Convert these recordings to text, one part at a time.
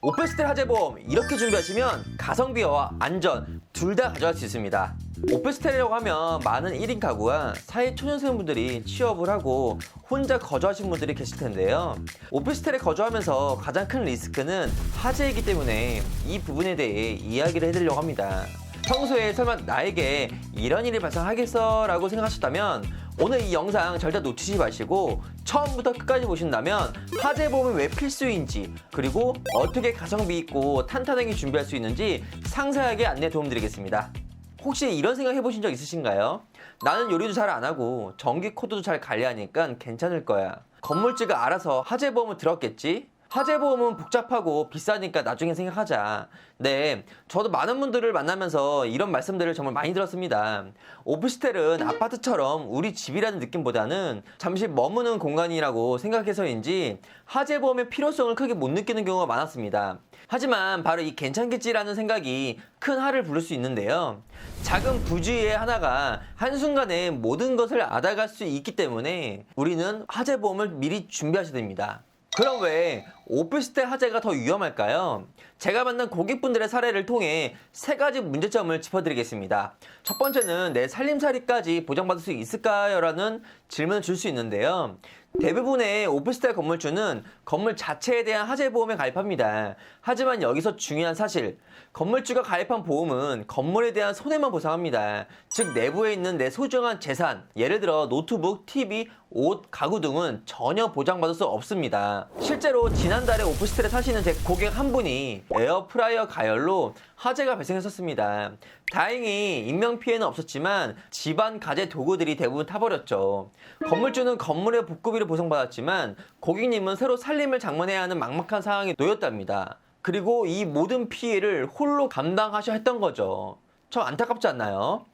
오페스텔 화재보험 이렇게 준비하시면 가성비와 안전 둘 다 가져갈 수 있습니다. 오페스텔이라고 하면 많은 1인 가구와 사회 초년생분들이 취업을 하고 혼자 거주하신 분들이 계실 텐데요. 오피스텔에 거주하면서 가장 큰 리스크는 화재이기 때문에 이 부분에 대해 이야기를 해드리려고 합니다. 평소에 설마 나에게 이런 일이 발생하겠어? 라고 생각하셨다면 오늘 이 영상 절대 놓치지 마시고 처음부터 끝까지 보신다면 화재 보험이 왜 필수인지 그리고 어떻게 가성비 있고 탄탄하게 준비할 수 있는지 상세하게 안내 도움드리겠습니다. 혹시 이런 생각 해보신 적 있으신가요? 나는 요리도 잘 안 하고 전기 코드도 잘 관리하니까 괜찮을 거야. 건물주가 알아서 화재 보험을 들었겠지? 화재보험은 복잡하고 비싸니까 나중에 생각하자. 네, 저도 많은 분들을 만나면서 이런 말씀들을 정말 많이 들었습니다. 오피스텔은 아파트처럼 우리 집이라는 느낌보다는 잠시 머무는 공간이라고 생각해서인지 화재보험의 필요성을 크게 못 느끼는 경우가 많았습니다. 하지만 바로 이 괜찮겠지라는 생각이 큰 화를 부를 수 있는데요. 작은 부주의의 하나가 한순간에 모든 것을 앗아갈 수 있기 때문에 우리는 화재보험을 미리 준비하셔야 됩니다. 그럼 왜 오피스텔 화재가 더 위험할까요? 제가 만난 고객분들의 사례를 통해 세 가지 문제점을 짚어드리겠습니다. 첫 번째는 내 살림살이까지 보장받을 수 있을까요? 라는 질문을 줄 수 있는데요. 대부분의 오피스텔 건물주는 건물 자체에 대한 화재 보험에 가입합니다. 하지만 여기서 중요한 사실, 건물주가 가입한 보험은 건물에 대한 손해만 보상합니다. 즉 내부에 있는 내 소중한 재산, 예를 들어 노트북, TV, 옷, 가구 등은 전혀 보장받을 수 없습니다. 실제로 지난 달에 오피스텔에 사시는 제 고객 한 분이 에어프라이어 가열로 화재가 발생했었습니다. 다행히 인명 피해는 없었지만 집안 가재 도구들이 대부분 타버렸죠. 건물주는 건물의 복구비를 보상받았지만 고객님은 새로 살림을 장만해야 하는 막막한 상황에 놓였답니다. 그리고 이 모든 피해를 홀로 감당하셔야 했던 거죠. 참 안타깝지 않나요?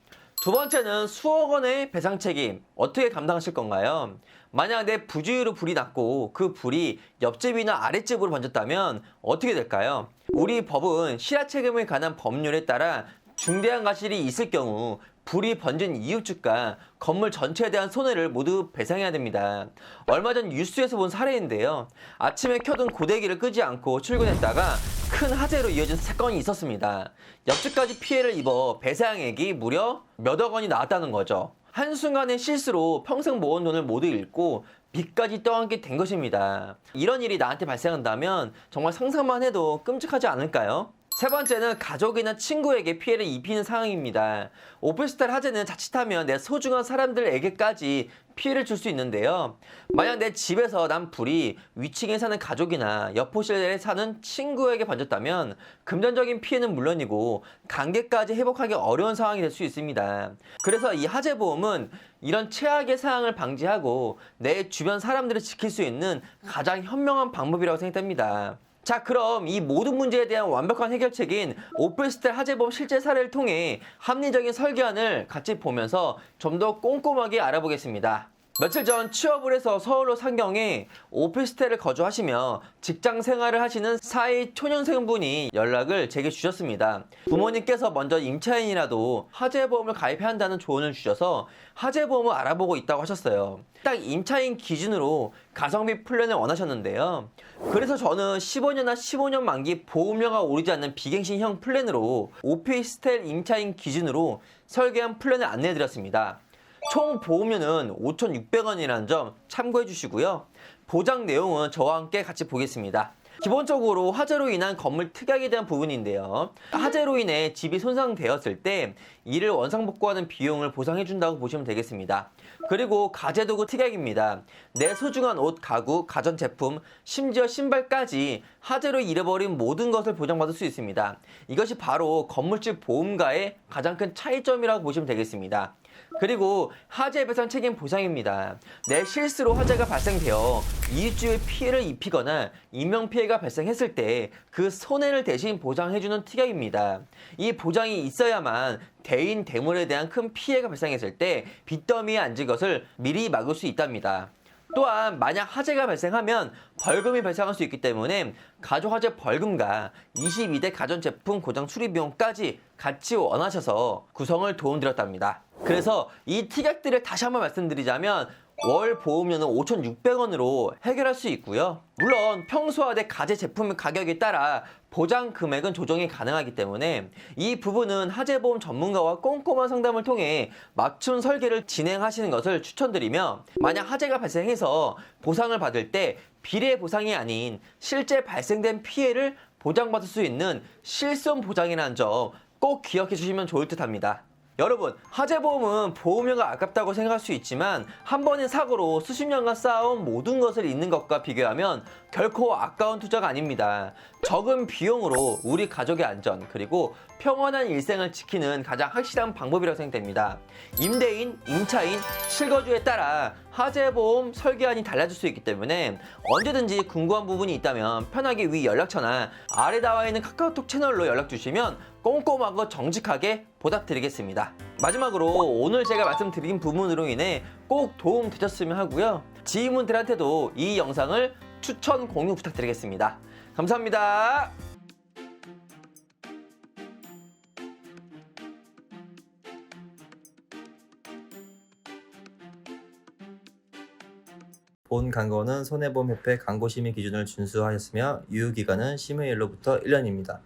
두 번째는 수억 원의 배상 책임 어떻게 감당하실 건가요? 만약 내 부주의로 불이 났고 그 불이 옆집이나 아랫집으로 번졌다면 어떻게 될까요? 우리 법은 실화 책임에 관한 법률에 따라 중대한 과실이 있을 경우 불이 번진 이웃집과 건물 전체에 대한 손해를 모두 배상해야 됩니다. 얼마 전 뉴스에서 본 사례인데요. 아침에 켜둔 고데기를 끄지 않고 출근했다가 큰 화재로 이어진 사건이 있었습니다. 옆집까지 피해를 입어 배상액이 무려 몇억 원이 나왔다는 거죠. 한순간의 실수로 평생 모은 돈을 모두 잃고 빚까지 떠안게 된 것입니다. 이런 일이 나한테 발생한다면 정말 상상만 해도 끔찍하지 않을까요? 세 번째는 가족이나 친구에게 피해를 입히는 상황입니다. 오피스텔 화재는 자칫하면 내 소중한 사람들에게까지 피해를 줄 수 있는데요. 만약 내 집에서 난 불이 위층에 사는 가족이나 옆호실에 사는 친구에게 번졌다면 금전적인 피해는 물론이고 관계까지 회복하기 어려운 상황이 될 수 있습니다. 그래서 이 화재 보험은 이런 최악의 상황을 방지하고 내 주변 사람들을 지킬 수 있는 가장 현명한 방법이라고 생각됩니다. 자 그럼 이 모든 문제에 대한 완벽한 해결책인 오피스텔 화재보험 실제 사례를 통해 합리적인 설계안을 같이 보면서 좀 더 꼼꼼하게 알아보겠습니다. 며칠 전 취업을 해서 서울로 상경해 오피스텔을 거주하시며 직장 생활을 하시는 사회 초년생분이 연락을 제게 주셨습니다. 부모님께서 먼저 임차인이라도 화재보험을 가입해야 한다는 조언을 주셔서 화재보험을 알아보고 있다고 하셨어요. 딱 임차인 기준으로 가성비 플랜을 원하셨는데요. 그래서 저는 15년이나 15년 만기 보험료가 오르지 않는 비갱신형 플랜으로 오피스텔 임차인 기준으로 설계한 플랜을 안내해드렸습니다. 총 보험료는 5,600원이라는 점 참고해 주시고요. 보장 내용은 저와 함께 같이 보겠습니다. 기본적으로 화재로 인한 건물 특약에 대한 부분인데요. 화재로 인해 집이 손상되었을 때 이를 원상복구하는 비용을 보상해 준다고 보시면 되겠습니다. 그리고 가재도구 특약입니다. 내 소중한 옷, 가구, 가전제품, 심지어 신발까지 화재로 잃어버린 모든 것을 보장받을 수 있습니다. 이것이 바로 건물집 보험과의 가장 큰 차이점이라고 보시면 되겠습니다. 그리고 화재 배상 책임 보상입니다. 내 실수로 화재가 발생되어 이웃집에 피해를 입히거나 인명 피해가 발생했을 때 그 손해를 대신 보장해주는 특약입니다. 이 보장이 있어야만 대인 대물에 대한 큰 피해가 발생했을 때 빚더미에 앉은 것을 미리 막을 수 있답니다. 또한 만약 화재가 발생하면 벌금이 발생할 수 있기 때문에 가족화재 벌금과 22대 가전제품 고장 수리 비용까지 같이 원하셔서 구성을 도움드렸답니다. 그래서 이 특약들을 다시 한번 말씀드리자면 월 보험료는 5,600원으로 해결할 수 있고요. 물론 평소화된 가제 제품 가격에 따라 보장 금액은 조정이 가능하기 때문에 이 부분은 하재보험 전문가와 꼼꼼한 상담을 통해 맞춤 설계를 진행하시는 것을 추천드리며 만약 하재가 발생해서 보상을 받을 때 비례 보상이 아닌 실제 발생된 피해를 보장받을 수 있는 실손 보장이라는 점 꼭 기억해 주시면 좋을 듯 합니다. 여러분, 하재보험은 보험료가 아깝다고 생각할 수 있지만 한 번의 사고로 수십 년간 쌓아온 모든 것을 잃는 것과 비교하면 결코 아까운 투자가 아닙니다. 적은 비용으로 우리 가족의 안전 그리고 평온한 일생을 지키는 가장 확실한 방법이라고 생각됩니다. 임대인, 임차인, 실거주에 따라 하재보험 설계안이 달라질 수 있기 때문에 언제든지 궁금한 부분이 있다면 편하게 위 연락처나 아래 나와 있는 카카오톡 채널로 연락 주시면 꼼꼼하고 정직하게 보답드리겠습니다. 마지막으로 오늘 제가 말씀드린 부분으로 인해 꼭 도움 되셨으면 하고요. 지인분들한테도 이 영상을 추천 공유 부탁드리겠습니다. 감사합니다. 본 광고는 손해보험협회 광고심의 기준을 준수하였으며 유효기간은 심의일로부터 1년입니다.